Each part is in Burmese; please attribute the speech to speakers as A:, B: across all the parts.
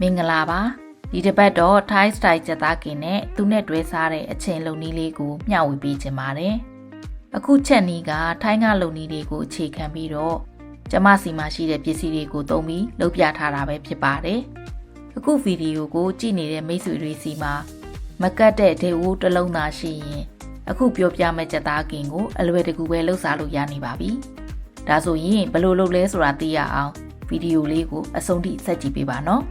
A: မင်္ဂလာပါဒီတစ်ပတ်တော့ Thai style ကြက်သားကင်နဲ့သူနဲ့တွဲစားတဲ့အချင်းလုံနီးလေးကိုမျှဝေပေးခြင်းပါတယ်အခုချက်နီးကထိုင်းကလုံနီးလေးကိုအခြေခံပြီးတော့ကျမစီမှာရှိတဲ့ပစ္စည်းတွေကိုသုံးပြီးလုပ်ပြထားတာပဲဖြစ်ပါတယ်အခုဗီဒီယိုကိုကြည့်နေတဲ့မိတ်ဆွေတွေစီမှာမကတ်တဲ့ဒေဝူတစ်လုံးသာရှိရင်အခုပြောပြမယ့်ကြက်သားကင်ကိုအလွယ်တကူပဲလှုပ်ရှားလို့ရနေပါပြီဒါဆိုရင်ဘယ်လိုလုပ်လဲဆိုတာသိရအောင်ဗီဒီယိုလေးကိုအဆုံးထိဆက်ကြည့်ပေးပါနော်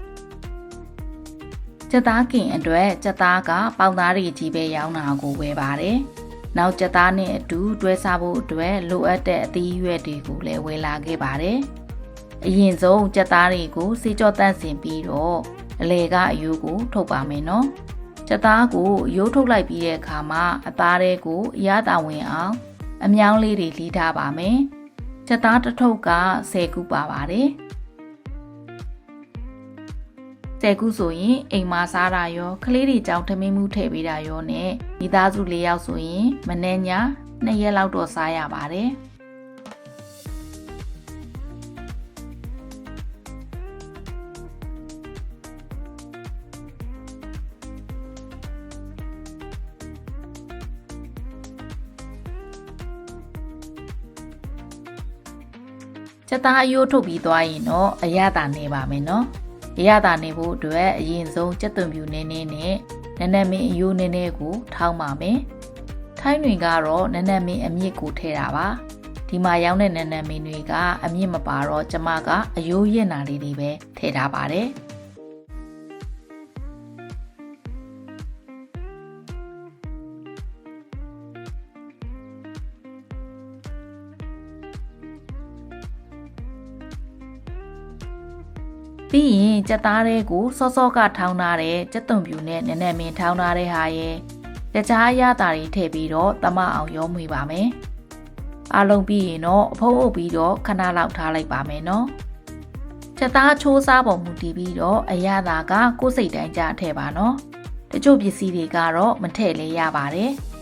A: ကြက်သားကင်အတွက်ကြက်သားကပေါင်သားတွေကြီးပဲရောင်းတာကိုဝယ်ပါတယ်။နောက်ကြက်သားနဲ့အတူတွဲစားဖို့အတွက်လိုအပ်တဲ့အသီးအရွက်တွေကိုလည်းဝယ်လာခဲ့ပါတယ်။အရင်ဆုံးကြက်သားတွေကိုစေကြောတန့်စင်ပြီးတော့အလေကအယိုးကိုထုတ်ပါမယ်နော်။ကြက်သားကိုရိုးထုတ်လိုက်ပြီးတဲ့အခါမှာအသားတွေကိုအရသာဝင်အောင် အမြောင်းလေးတွေလှီးထားပါမယ်။ကြက်သားတစ်ထုပ်က10ခုပါပါတယ်။ ဆယ်ခုဆိုရင်အိမ်မှာစားတာရောကလေးတွေကြောင့်ထမင်းမှုထည့်ပေးတာရောနဲ့မိသားစု၄ယောက်ဆိုရင်မနေ့ည2ရက်လောက်တော့စားရပါတယ်ချက်သားအယိုးထုတ်ပြီးသွားရင်တော့အရသာနေပါမယ်နော် ရရတာနေဖို့အတွက်အရင်ဆုံးကြက်သွန်ပြူနည်းနည်းနဲ့နနက်မင်းအယိုးနည်းနည်းကိုထောင်းပါမယ်။ထိုင်းတွင်ကတော့နနက်မင်းအမြင့်ကိုထည့်တာပါ။ဒီမှာရောင်းတဲ့နနက်မင်းတွေကအမြင့်မပါတော့ကျမကအယိုးရက်နာလေးတွေပဲထည့်ထားပါတယ်။ ပြီးရင်ကြက်သားတွေကိုစောစောကထောင်းထားတဲ့ကြက်သွန်ပြူနဲ့နည်းနည်းမင်းထောင်းထားတဲ့ဟာရဲ့တခြားအရသာတွေထည့်ပြီးတော့တမအောင်ရောမွေပါမယ်။အားလုံးပြီးရင်တော့အဖုံးအုပ်ပြီးတော့ခဏလောက်ထားလိုက်ပါမယ်နော်။ကြက်သားချိုးစားပုံမူတည်ပြီးတော့အရသာကကိုယ်စိတ်တိုင်းကြထည့်ပါနော်။တချို့ပစ္စည်းတွေကတော့မထည့်လဲရပါတယ်။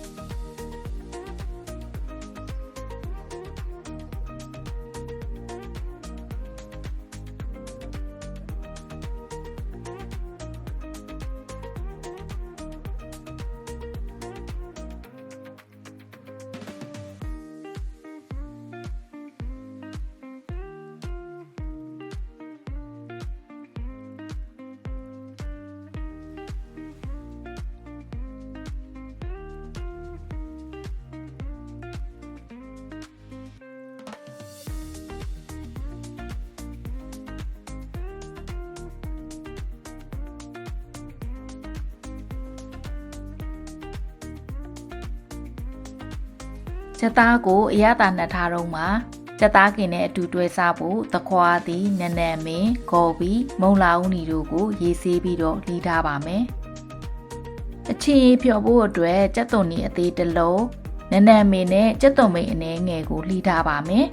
A: ချက်သားကိုအရသာနှစ်ထားတော့မှာချက်သားကင်နဲ့အတူတွဲစားဖို့သခွားသည်နနက်မင်းဂေါ်ဘီမုံလာဦးနီတို့ကိုရေးဆေးပြီးတော့လှီးထားပါမယ်အချင်းဖြော်ဖို့အတွက်ကြက်သွန်နီအသေးတစ်လုံးနနက်မင်းနဲ့ကြက်သွန်မိန်အနှဲငယ်ကိုလှီးထားပါမယ်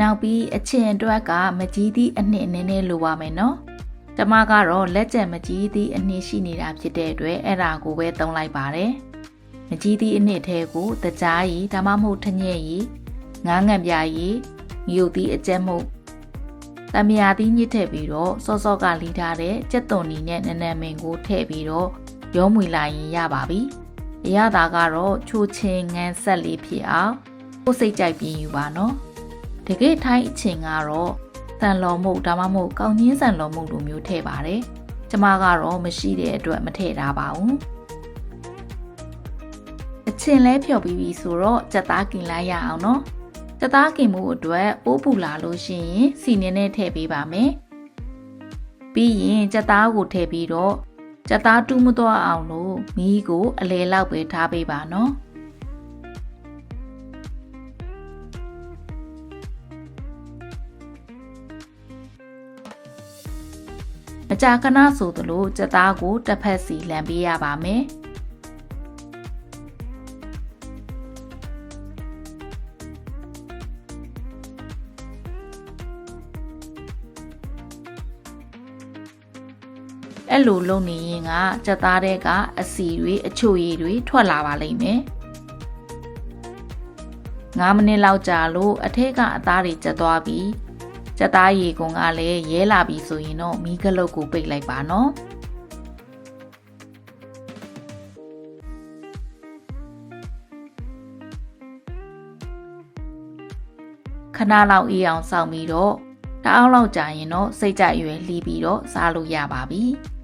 A: နောက်ပြီးအချင်းအတွက်ကမကြီးသည့်အနှစ်နည်းနည်းလိုပါမယ်နော်။ကျမကတော့လက်ကျန်မကြီးသည့်အနှစ်ရှိနေတာဖြစ်တဲ့အတွက်အဲ့ဒါကိုပဲသုံးလိုက်ပါတယ်။မကြီးသည့်အနှစ်ထဲကိုတကြားရီဒါမှမဟုတ်ထညက်ရီငားငံပြရီငရုတ်သည့်အကျက်မှုတမယာသီးညစ်ထည့်ပြီးတော့စောစောကလီထားတဲ့ကြက်သွန်နီနဲ့နနမင်ကိုထည့်ပြီးတော့ရောမွေလိုက်ရင်ရပါပြီ။အရသာကတော့ချိုချင်းငန်းဆက်လေးဖြစ်အောင်ကိုယ်စိတ်ကြိုက်ပြင်းယူပါနော်။ တကယ်ထိုင်းအချင်းကတော့ဆန်လော်မှုဒါမှမဟုတ်ကောင်းချင်းဆန်လော်မှုလိုမျိုးထည့်ပါတယ်။ကျမကတော့မရှိတဲ့အတွက်မထည့်ထားပါဘူး။အချင်းလဲဖြော်ပြီးပြီဆိုတော့ကြက်သားกินလိုက်ရအောင်နော်။ကြက်သားกินမှုအတွက်ပိုးပူလာလို့ရှိရင်စီနင်းနဲ့ထည့်ပေးပါမယ်။ပြီးရင်ကြက်သားကိုထည့်ပြီးတော့ကြက်သားတူးမသွားအောင်လို့မီးကိုအလဲလောက်ပဲထားပေးပါနော်။ ကြာခဏဆိုသလိုကြက်သားကိုတစ်ဖက်စီလံပေးရပါမယ်။အဲ့လိုလုပ်နေရင်ကကြက်သားတဲ့ကအစီတွေအချိုရည်တွေထွက်လာပါလိမ့်မယ်9မိနစ်လောက်ကြာလို့အထက်ကအသားတွေကျက်သွားပြီး ကြက်သားရေကုန်ကလည်းရဲလာပြီဆိုရင်တော့မီးကလုတ်ကိုပိတ်လိုက်ပါနော်ခဏလောက်အေးအောင်စောင့်ပြီးတော့တအားလောက်ကြာရင်တော့စိတ်ကြရွယ်လှီးပြီးတော့စားလို့ရပါပြီ။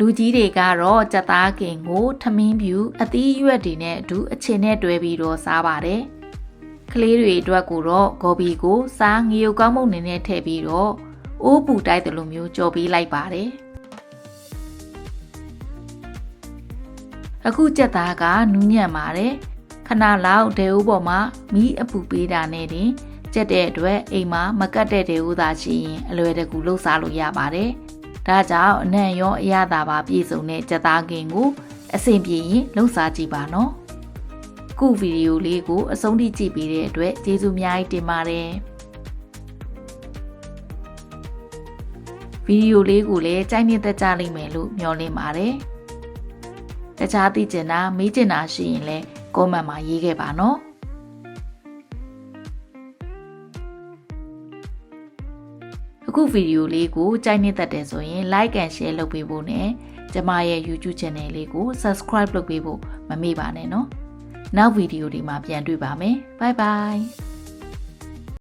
A: လူကြီးတွေကတော့ကြက်သားကင်ကိုထမင်းပြူအသီးရွက်တွေနဲ့အတူအချင်းနဲ့တွဲပြီးတော့စားပါတယ်။ကလေးတွေအတွက်ကိုတော့ဂေါ်ဘီကိုစားငရုတ်ကောင်းမုန့်နေနဲ့ထည့်ပြီးတော့အိုးပူတိုက်တယ်လို့မျိုးကြော်ပေးလိုက်ပါတယ်။အခုကြက်သားကနူးညံ့ပါတယ်။ခဏလောက်ဒဲဦးပေါ်မှာမီးအပူပေးတာနဲ့တင်ကြက်တဲ့အတွက်အိမ်မှာမကတ်တဲ့ဒဲဦးသာရှိရင်အလွယ်တကူလှုပ်စားလို့ရပါတယ်။ ဒါကြောင့်အနံ့ရောအရသာပါပြည့်စုံတဲ့ကြက်သားကင်ကိုအဆင်ပြေရင်လှုပ်ရှားကြည့်ပါနော်။ခုဗီဒီယိုလေးကိုအဆုံးထိကြည့်ပေးတဲ့အတွက်ကျေးဇူးအများကြီးတင်ပါတယ်။ဗီဒီယိုလေးကိုလည်းကြိုက်နှစ်သက်ကြလိမ့်မယ်လို့မျှော်လင့်ပါတယ်။တခြားသိချင်တာမေးချင်တာရှိရင်လည်း comment မှာရေးခဲ့ပါနော်။ အခုဗီဒီယိုလေးကိုကြိုက်နှစ်သက်တယ်ဆိုရင် like and share လုပ်ပေးဖို့နဲ့ကျမရဲ့ YouTube channel လေးကို subscribe လုပ်ပေးဖို့မမေ့ပါနဲ့နော်နောက်ဗီဒီယိုဒီမှာပြန်တွေ့ပါမယ် bye bye